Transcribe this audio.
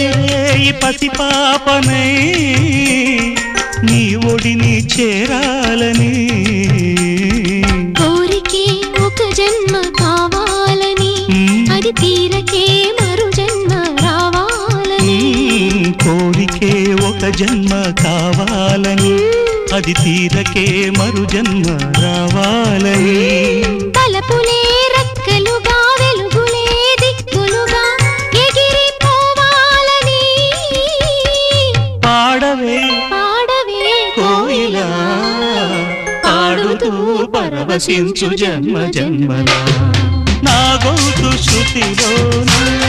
ఈ పసి పాపనే నీ ఒడిని చేరాలని. కోరికే ఒక జన్మ కావాలని. అది తీరకే మరు జన్మ రావాలని. కోరికే ఒక జన్మ కావాలని. అది తీరకే మరు జన్మ రావాలి పాడవే పాడవే కోయిలా పాడుతూ పరవశించు జన్మ జన్మలా. నా గౌతు శృతిలోనా?